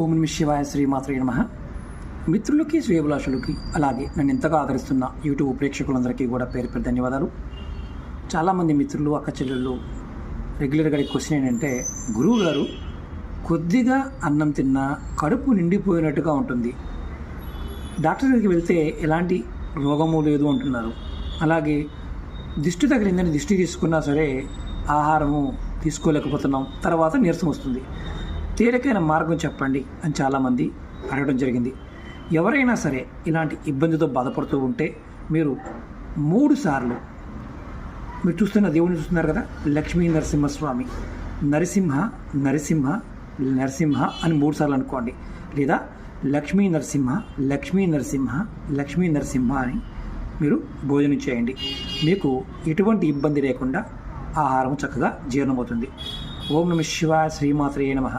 ఓం నమ శివాయ శ్రీమాత్రే నమ. మిత్రులకి శ్రేయభిలాషులకి అలాగే నన్ను ఎంతగా ఆదరిస్తున్న యూట్యూబ్ ప్రేక్షకులందరికీ కూడా పేరు పేరు ధన్యవాదాలు. చాలామంది మిత్రులు అక్క చెల్లెళ్ళు రెగ్యులర్గా క్వశ్చన్ ఏంటంటే గురువు గారు కొద్దిగా అన్నం తిన్నా కడుపు నిండిపోయినట్టుగా ఉంటుంది. డాక్టర్ దగ్గరికి వెళ్తే ఎలాంటి రోగము లేదు అంటున్నారు. అలాగే దిష్టి తగిలిందని దిష్టి తీసుకున్నా సరే ఆహారము తీసుకోలేకపోతున్నాం. తర్వాత నీరసం వస్తుంది. తేలికైన మార్గం చెప్పండి అని చాలామంది అడగడం జరిగింది. ఎవరైనా సరే ఇలాంటి ఇబ్బందితో బాధపడుతూ ఉంటే మీరు మూడు సార్లు మీరు చూస్తున్న దేవుని చూస్తున్నారు కదా? లక్ష్మీ నరసింహస్వామి. నరసింహ నరసింహ నరసింహ అని మూడు సార్లు అనుకోండి. లేదా లక్ష్మీ నరసింహ లక్ష్మీ నరసింహ లక్ష్మీ నరసింహ అని మీరు భోజనం చేయండి. మీకు ఎటువంటి ఇబ్బంది లేకుండా ఆహారం చక్కగా జీర్ణమవుతుంది. ఓం నమ శివాయ శ్రీమాత్రే నమ.